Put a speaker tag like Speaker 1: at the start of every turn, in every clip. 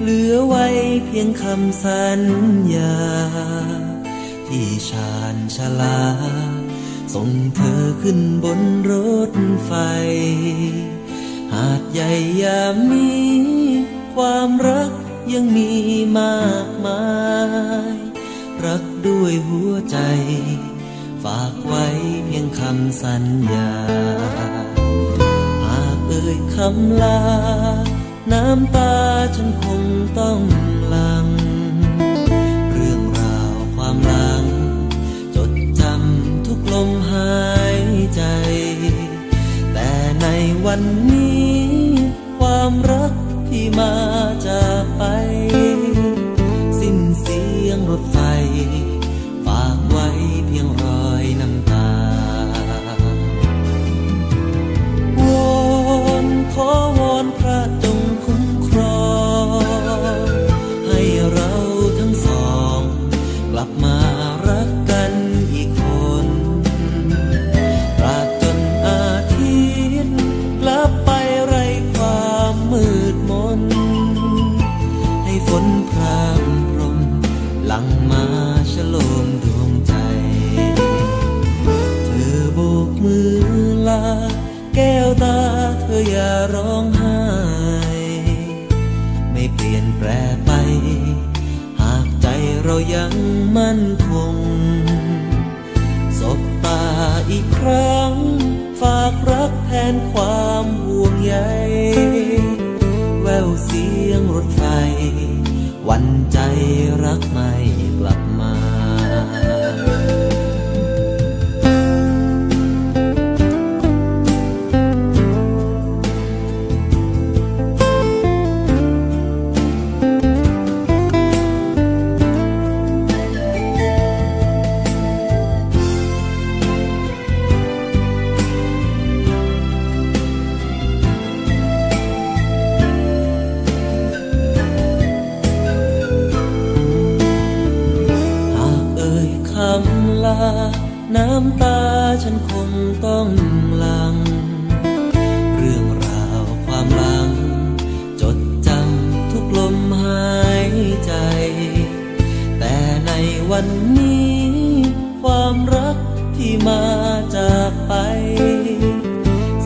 Speaker 1: เหลือไว้เพียงคำสัญญา ที่ชานชลา ส่งเธอขึ้นบนรถไฟ หาดใหญ่ยามนี้ ความรักยังมีมากมาย รักด้วยหัวใจ ฝากไว้เพียงคำสัญญา หากเอ่ยคำลา น้ำตาฉันคงต้องหลัง เรื่องราวความหลัง จดจำทุกลมหายใจ แต่ในวันนี้ ความรักที่มาจากไป ออย่าร้องไห้ ไม่เปลี่ยนแปรไป หากใจเรายังมั่นคง สบตาอีกครั้ง ฝากรักแทนความห่วงใย แววเสียงรถไฟ วันใจรักไม่กลับ ลา น้ำตาฉันคงต้องหลัง เรื่องราวความหลัง จดจำทุกลมหายใจ แต่ในวันนี้ ความรักที่มาจากไป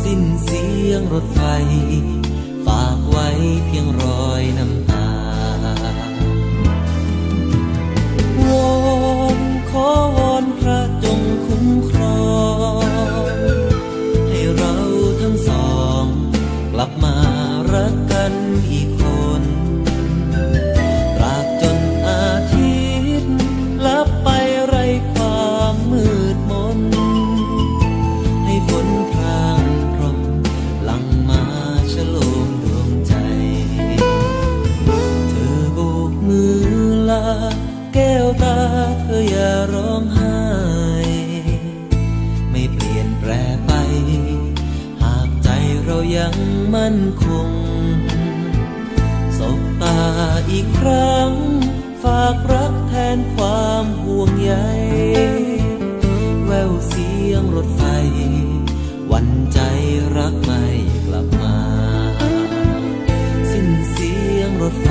Speaker 1: สิ้นเสียงรถไฟ ฝากไว้เพียงรอยน้ำ รักกันอีกคนตราบจนอาทิตย์ลับไปไรความมืดมน ให้ฝนพรางพรมหลังมาฉโลมดวงใจ เธอโบกมือลา แก้วตาเธออย่าร้องไห้ ไม่เปลี่ยนแปรไป หากใจเรายังมั่นคง อีกครั้ง ฝากรักแทนความห่วงใยแววเสียงรถไฟ วันใจรักไม่กลับมา สิ้นเสียงรถไฟ